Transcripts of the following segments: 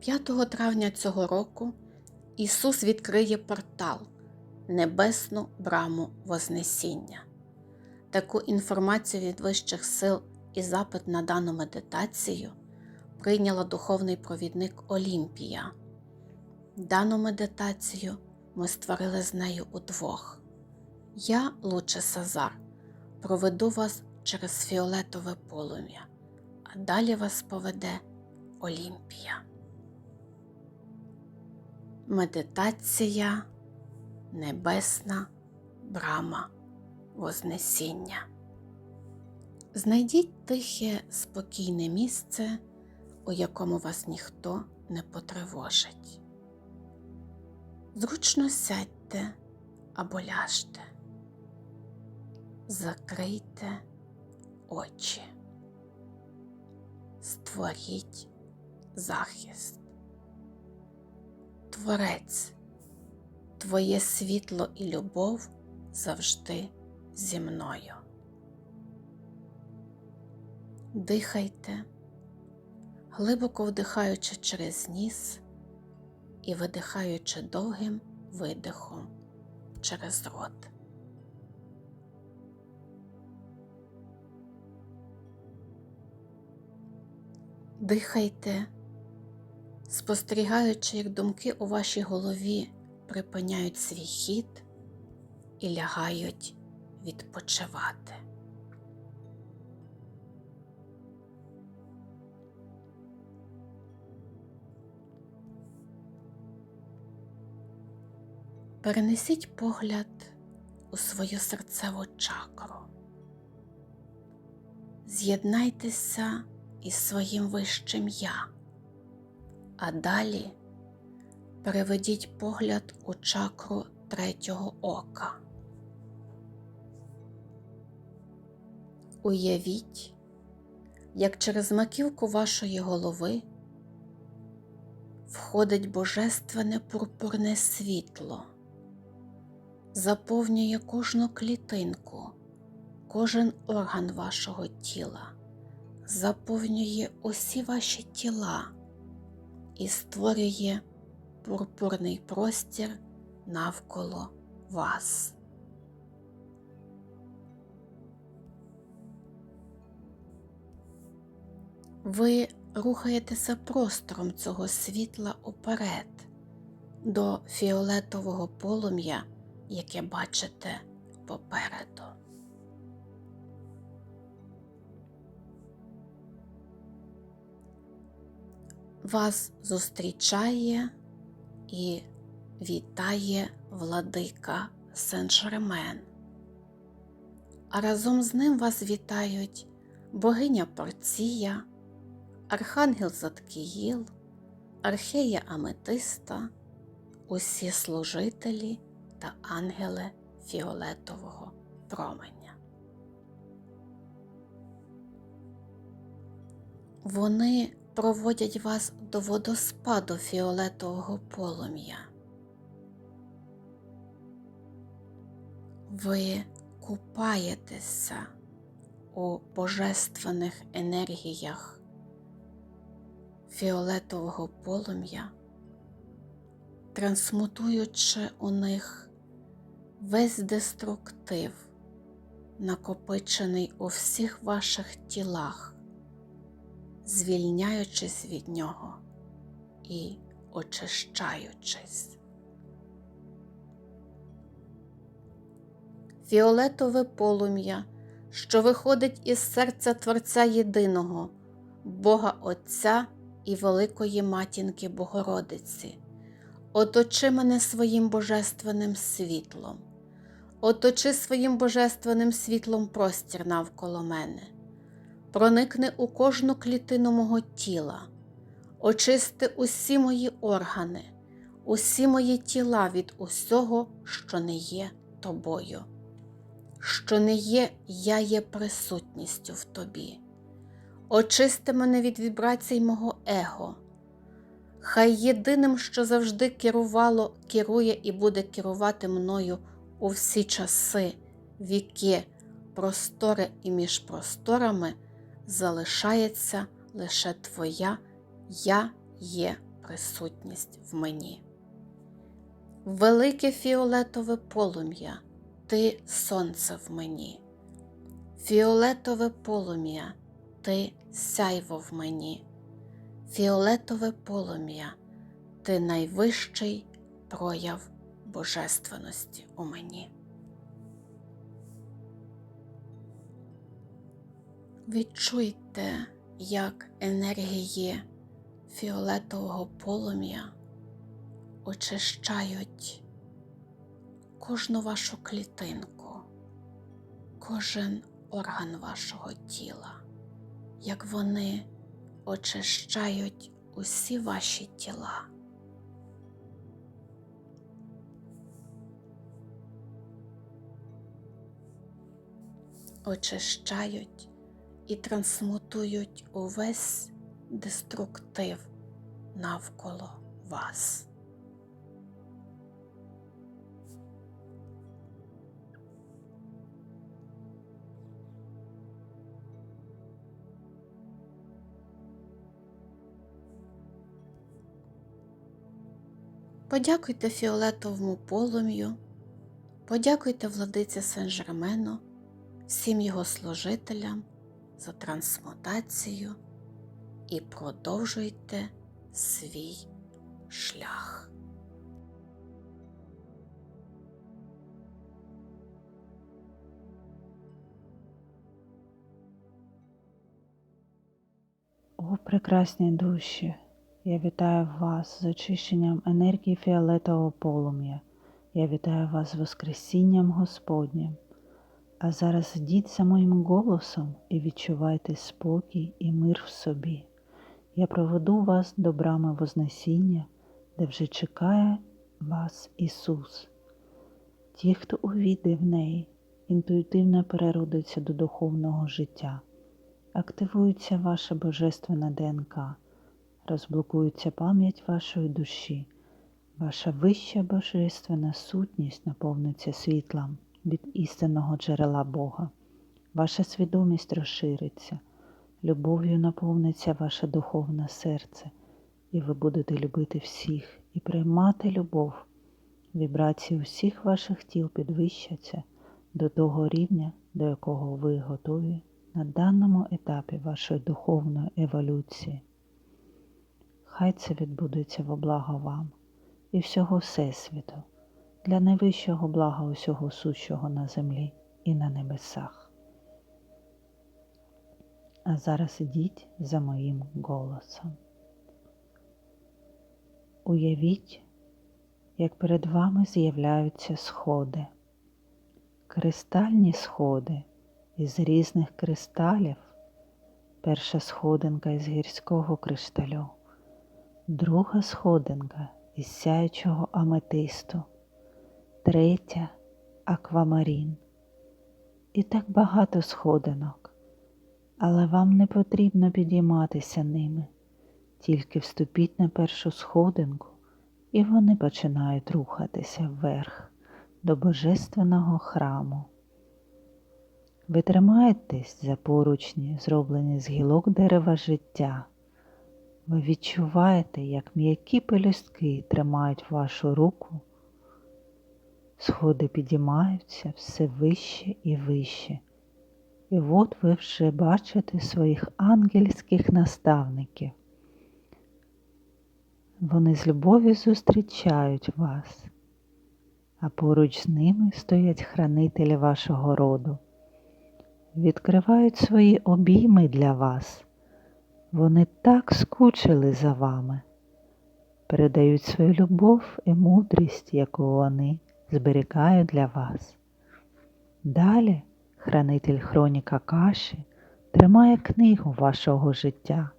5 травня цього року Ісус відкриє портал Небесну браму Вознесіння. Таку інформацію від вищих сил і запит на дану медитацію прийняла духовний провідник Олімпія. Дану медитацію ми створили з нею удвох. Я, Луче Сазар, проведу вас через фіолетове полум'я, а далі вас поведе Олімпія. Медитація Небесна брама Вознесіння. Знайдіть тихе, спокійне місце, у якому вас ніхто не потривожить. Зручно сядьте або ляжте, закрийте очі, створіть захист. Творець, Твоє світло і любов завжди зі мною. Дихайте, глибоко вдихаючи через ніс і видихаючи довгим видихом через рот. Дихайте, спостерігаючи, як думки у вашій голові припиняють свій хід і лягають відпочивати. Перенесіть погляд у свою серцеву чакру. З'єднайтеся із своїм вищим я, а далі переведіть погляд у чакру третього ока. Уявіть, як через маківку вашої голови входить божественне пурпурне світло, заповнює кожну клітинку, кожен орган вашого тіла, заповнює усі ваші тіла і створює пурпурний простір навколо вас. Ви рухаєтеся простором цього світла уперед до фіолетового полум'я, яке бачите попереду. Вас зустрічає і вітає владика Сен-Жермен. А разом з ним вас вітають богиня Порція, Архангел Заткіїл, Архея Аметиста, усі служителі та ангели фіолетового променя. Вони проводять вас до водоспаду фіолетового полум'я. Ви купаєтеся у божественних енергіях фіолетового полум'я, трансмутуючи у них весь деструктив, накопичений у всіх ваших тілах звільняючись від нього і очищаючись. Фіолетове полум'я, що виходить із серця Творця Єдиного, Бога Отця і Великої Матінки Богородиці, оточи мене своїм божественним світлом, оточи своїм божественним світлом простір навколо мене проникне у кожну клітину мого тіла, очисти усі мої органи, усі мої тіла від усього, що не є тобою, що не є, я є присутністю в тобі. Очисти мене від вібрацій мого его. Хай єдиним, що завжди керувало, керує і буде керувати мною у всі часи, віки, простори і між просторами залишається лише Твоя Я є присутність в мені. Велике фіолетове полум'я, ти сонце в мені. Фіолетове полум'я, ти сяйво в мені. Фіолетове полум'я, ти найвищий прояв божественності у мені. Відчуйте, як енергії фіолетового полум'я очищають кожну вашу клітинку, кожен орган вашого тіла, як вони очищають усі ваші тіла. Очищають і трансмутують увесь деструктив навколо вас. Подякуйте фіолетовому полум'ю, подякуйте владиці Сен-Жермену, всім його служителям за трансмутацію і продовжуйте свій шлях. О, прекрасні душі! Я вітаю вас з очищенням енергії фіолетового полум'я. Я вітаю вас з Воскресінням Господнім. А зараз йдіть моїм голосом і відчувайте спокій і мир в собі. Я проведу вас до брами Вознесіння, де вже чекає вас Ісус. Ті, хто увійде в неї, інтуїтивно переродиться до духовного життя, активується ваша божественна ДНК, розблокується пам'ять вашої душі, ваша вища божественна сутність наповниться світлом від істинного джерела Бога. Ваша свідомість розшириться, любов'ю наповниться ваше духовне серце, і ви будете любити всіх і приймати любов. Вібрації усіх ваших тіл підвищаться до того рівня, до якого ви готові на даному етапі вашої духовної еволюції. Хай це відбудеться во благо вам і всього Всесвіту для найвищого блага усього сущого на землі і на небесах. А зараз ідіть за моїм голосом. Уявіть, як перед вами з'являються сходи, кристальні сходи із різних кристалів. Перша сходинка із гірського кришталю, друга сходинка із сяючого аметисту, третя аквамарін. І так багато сходинок, але вам не потрібно підійматися ними, тільки вступіть на першу сходинку, і вони починають рухатися вверх до божественного храму. Ви тримаєтесь за поручні, зроблені з гілок дерева життя. Ви відчуваєте, як м'які пелюстки тримають вашу руку, сходи підіймаються все вище і вище. І от ви вже бачите своїх ангельських наставників. Вони з любов'ю зустрічають вас, а поруч з ними стоять хранителі вашого роду відкривають свої обійми для вас. Вони так скучили за вами, передають свою любов і мудрість, яку вони зберігають для вас. Далі хранитель хроніка каші тримає книгу вашого життя,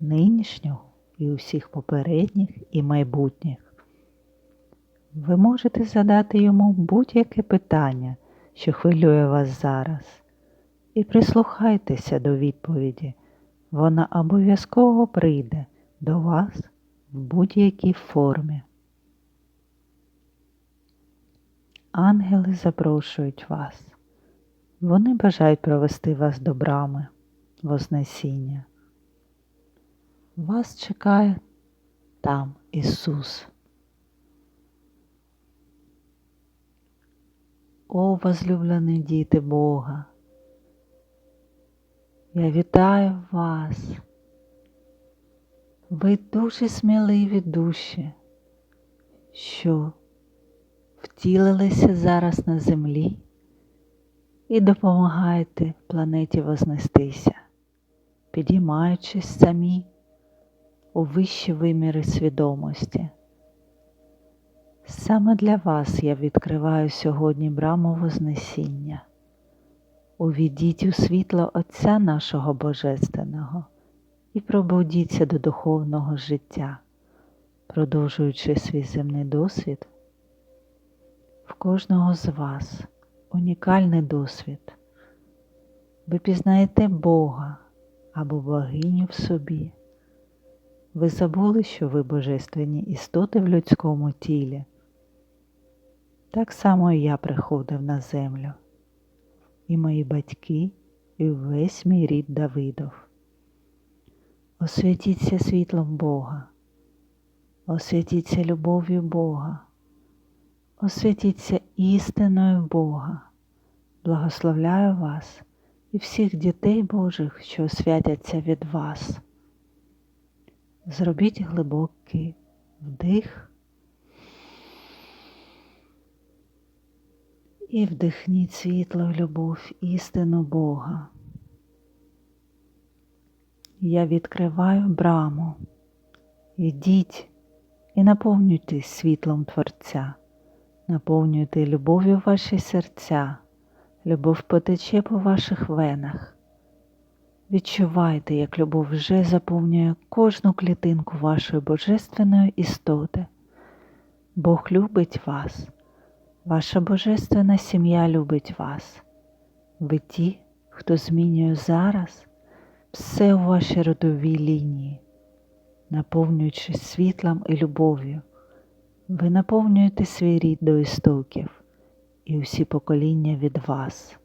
нинішнього і усіх попередніх і майбутніх. Ви можете задати йому будь-яке питання, що хвилює вас зараз і прислухайтеся до відповіді. Вона обов'язково прийде до вас в будь-якій формі. Ангели запрошують вас. Вони бажають провести вас до брами, Вознесіння. Вас чекає там Ісус. О, возлюблені діти Бога, я вітаю вас. Ви дуже сміливі душі, що втілилися зараз на землі і допомагаєте планеті вознестися, підіймаючись самі у вищі виміри свідомості. Саме для вас я відкриваю сьогодні браму Вознесіння. Увійдіть у світло Отця нашого Божественного і пробудіться до духовного життя, продовжуючи свій земний досвід. В кожного з вас унікальний досвід. Ви пізнаєте Бога або богиню в собі. Ви забули, що ви божественні істоти в людському тілі. Так само і я приходив на землю, і мої батьки, і весь мій рід Давидов. Освятіться світлом Бога, освятіться любов'ю Бога, освятіться істиною Бога. Благословляю вас і всіх дітей Божих, що освятяться від вас. Зробіть глибокий вдих і вдихніть світло, любов, істину Бога. Я відкриваю браму. Ідіть і наповнюйтесь світлом Творця, наповнюйте любов'ю ваші серця, любов потече по ваших венах. Відчувайте, як любов вже заповнює кожну клітинку вашої божественної істоти. Бог любить вас, ваша божественна сім'я любить вас. Ви ті, хто змінює зараз все у вашій родовій лінії, наповнюючись світлом і любов'ю. Ви наповнюєте свій рід до істоків і усі покоління від вас.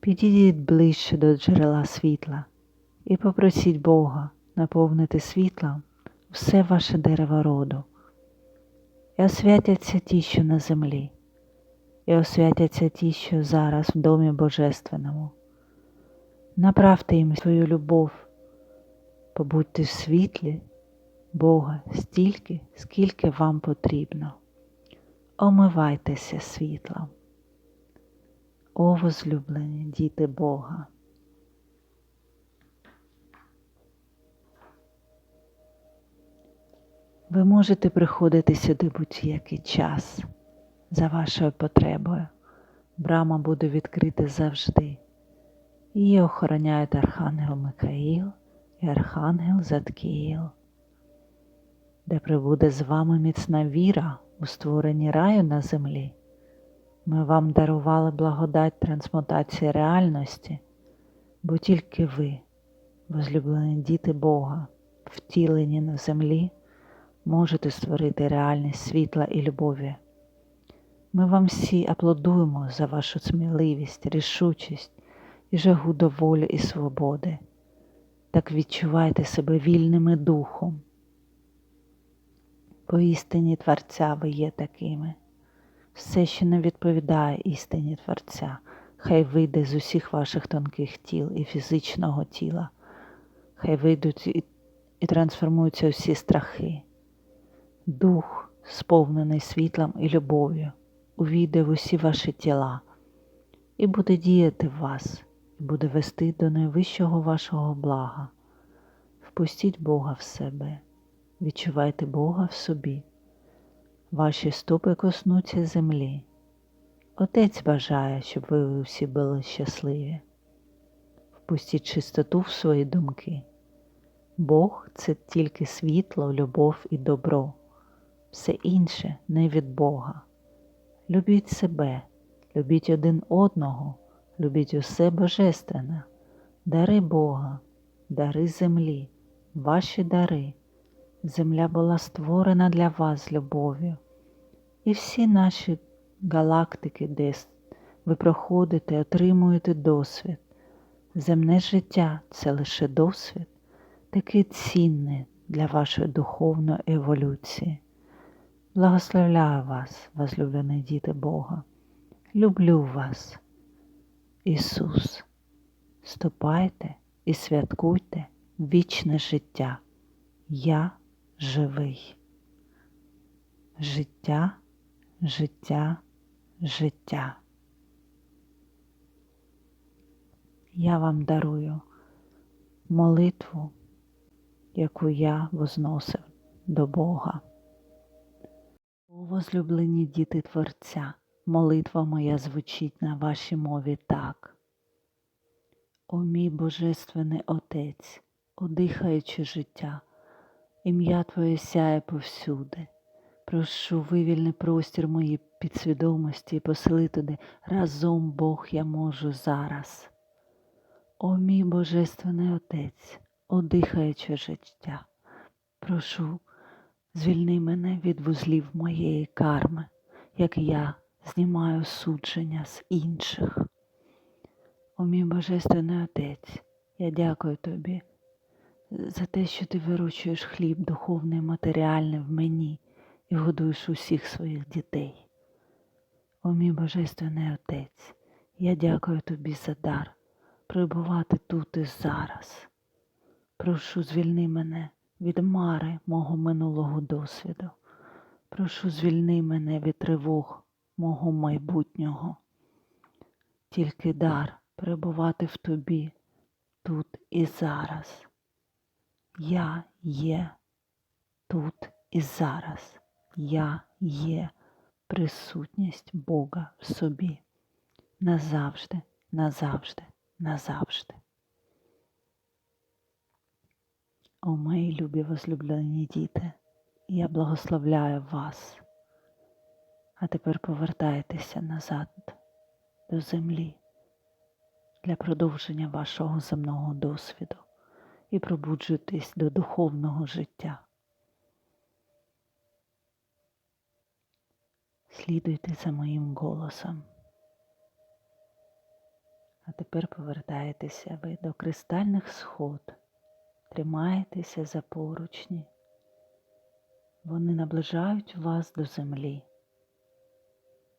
Підійдіть ближче до джерела світла і попросіть Бога наповнити світлом все ваше дерево роду. І освятяться ті, що на землі, і освятяться ті, що зараз в домі Божественному. Направте їм свою любов, побудьте в світлі Бога стільки, скільки вам потрібно. Омивайтеся світлом. О, возлюблені діти Бога. Ви можете приходити сюди будь-який час за вашою потребою. Брама буде відкрита завжди. Її охороняють Архангел Микаїл і Архангел Заткіїл, де прибуде з вами міцна віра у створенні раю на землі. Ми вам дарували благодать трансмутації реальності, бо тільки ви, возлюблені діти Бога, втілені на землі, можете створити реальність світла і любові. Ми вам всі аплодуємо за вашу сміливість, рішучість і жагу до волі і свободи. Так відчувайте себе вільними духом. Поістині Творця ви є такими. Все, що не відповідає істині Творця, хай вийде з усіх ваших тонких тіл і фізичного тіла, хай вийдуть і, і трансформуються усі страхи. Дух, сповнений світлом і любов'ю, увійде в усі ваші тіла і буде діяти в вас, і буде вести до найвищого вашого блага. Впустіть Бога в себе, відчувайте Бога в собі. Ваші стопи коснуться землі. Отець бажає, щоб ви всі були щасливі. Впустіть чистоту в свої думки. Бог це тільки світло, любов і добро, все інше не від Бога. Любіть себе, любіть один одного, любіть усе божественне, дари Бога, дари землі, ваші дари. Земля була створена для вас з любов'ю. І всі наші галактики, де ви проходите, отримуєте досвід. Земне життя це лише досвід, такий цінний, для вашої духовної еволюції. Благословляю вас, возлюблені діти Бога. Люблю вас, Ісус. Ступайте і святкуйте вічне життя. Я живий. Життя, життя, життя. Я вам дарую молитву, яку я возносив до Бога. О, возлюблені діти Творця, молитва моя звучить на вашій мові так. О мій Божественний Отець, одихаючи життя, ім'я Твоє сяє повсюди. Прошу вивільни простір моєї підсвідомості і посили туди разом Бог я можу зараз. О мій Божественний Отець, одихаючи життя, прошу, звільни мене від вузлів моєї карми, як я знімаю судження з інших. О мій Божественний Отець, я дякую Тобі за те, що ти вирощуєш хліб духовний і матеріальний в мені і годуєш усіх своїх дітей. О мій Божественний Отець, я дякую Тобі за дар перебувати тут і зараз. Прошу, звільни мене від мари мого минулого досвіду. Прошу, звільни мене від тривог мого майбутнього. Тільки дар перебувати в тобі тут і зараз. Я є тут і зараз. Я є присутність Бога в собі. Назавжди, назавжди, назавжди. О мої любі возлюблені діти, я благословляю вас. А тепер повертайтеся назад до землі для продовження вашого земного досвіду і пробуджуйтесь до духовного життя. Слідуйте за моїм голосом. А тепер повертаєтеся ви до кристальних сход, тримаєтеся за поручні. Вони наближають вас до землі,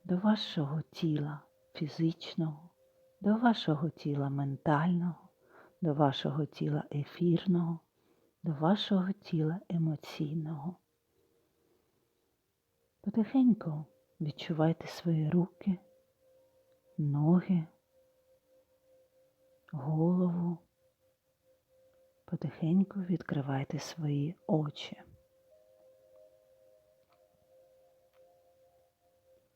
до вашого тіла фізичного, до вашого тіла ментального, до вашого тіла ефірного, до вашого тіла емоційного. Потихеньку відчувайте свої руки, ноги, голову. Потихеньку відкривайте свої очі.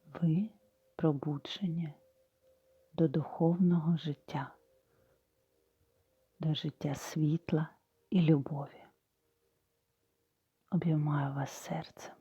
Ви пробуджені до духовного життя, до життя світла і любові. Обіймаю вас серцем.